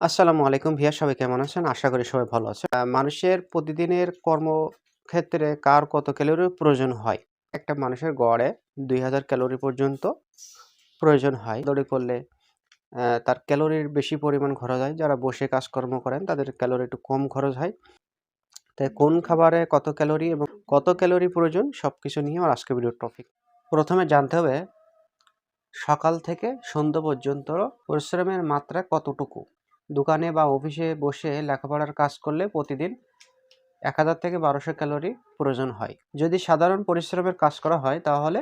আসসালামু আলাইকুম ভিয়া, সবাই কেমন আছেন? আশা করি সবাই ভালো আছে মানুষের প্রতিদিনের কর্মক্ষেত্রে কার কত ক্যালোরির প্রয়োজন হয়? একটা মানুষের গড়ে দুই হাজার ক্যালোরি পর্যন্ত প্রয়োজন হয়। দৌড়ে করলে তার ক্যালোরির বেশি পরিমাণ খরচ হয়। যারা বসে কাজকর্ম করেন, তাদের ক্যালোরি একটু কম খরচ হয়। তাই কোন খাবারে কত ক্যালোরি এবং কত ক্যালোরি প্রয়োজন সব কিছু নিয়ে আমার আজকে ভিডিওর টপিক প্রথমে জানতে হবে, সকাল থেকে সন্ধ্যা পর্যন্ত পরিশ্রমের মাত্রা কতটুকু? দোকানে বা অফিসে বসে লেখাপড়ার কাজ করলে প্রতিদিন এক হাজার থেকে বারোশো ক্যালোরি প্রয়োজন হয়। যদি সাধারণ পরিশ্রমের কাজ করা হয়, তাহলে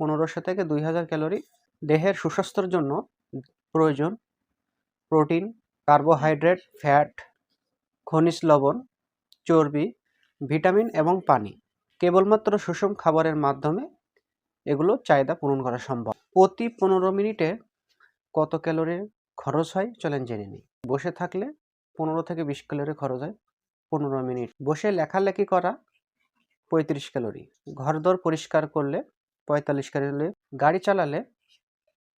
পনেরোশো থেকে দুই হাজার ক্যালোরি দেহের সুস্বাস্থ্যের জন্য প্রয়োজন। প্রোটিন, কার্বোহাইড্রেট, ফ্যাট, খনিজ লবণ, চর্বি, ভিটামিন এবং পানি কেবলমাত্র সুষম খাবারের মাধ্যমে এগুলো চাহিদা পূরণ করা সম্ভব। প্রতি পনেরো মিনিটে কত ক্যালোরি খরচ হয় চলেন জেনে নিই। বসে থাকলে পনেরো থেকে বিশ ক্যালোরি খরচ হয়, পনেরো মিনিট। বসে লেখালেখি করা পঁয়ত্রিশ ক্যালোরি। ঘরদোর পরিষ্কার করলে পঁয়তাল্লিশ ক্যালোরি। গাড়ি চালালে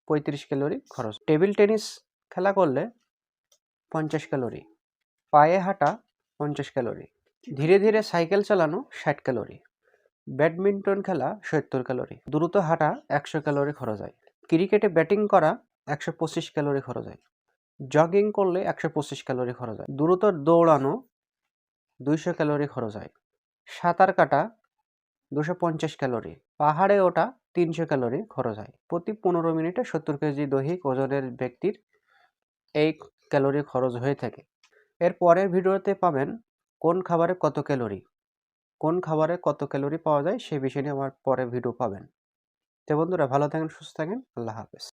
পঁয়ত্রিশ ক্যালোরি খরচ। টেবিল টেনিস খেলা করলে পঞ্চাশ ক্যালোরি। পায়ে হাঁটা পঞ্চাশ ক্যালোরি। ধীরে ধীরে সাইকেল চালানো ষাট ক্যালোরি। ব্যাডমিন্টন খেলা সত্তর ক্যালোরি। দ্রুত হাঁটা একশো ক্যালোরি খরচ হয়। ক্রিকেটে ব্যাটিং করা একশো পঁচিশ ক্যালোরি খরচ হয়। জগিং করলে একশো পঁচিশ ক্যালোরি খরচ হয়। দ্রুত দৌড়ানো দুইশো ক্যালোরি খরচ হয়। সাঁতার কাটা দুশো পঞ্চাশ ক্যালোরি। পাহাড়ে ওটা তিনশো ক্যালোরি খরচ হয়। প্রতি পনেরো মিনিটে সত্তর কেজি দৈহিক ওজনের ব্যক্তির এই ক্যালোরি খরচ হয়ে থাকে। এর পরের ভিডিওতে পাবেন কোন খাবারে কত ক্যালোরি, কোন খাবারে কত ক্যালোরি পাওয়া যায় সে বিষয় নিয়ে আমার পরে ভিডিও পাবেন। তো বন্ধুরা, ভালো থাকেন, সুস্থ থাকেন, আল্লাহ হাফেজ।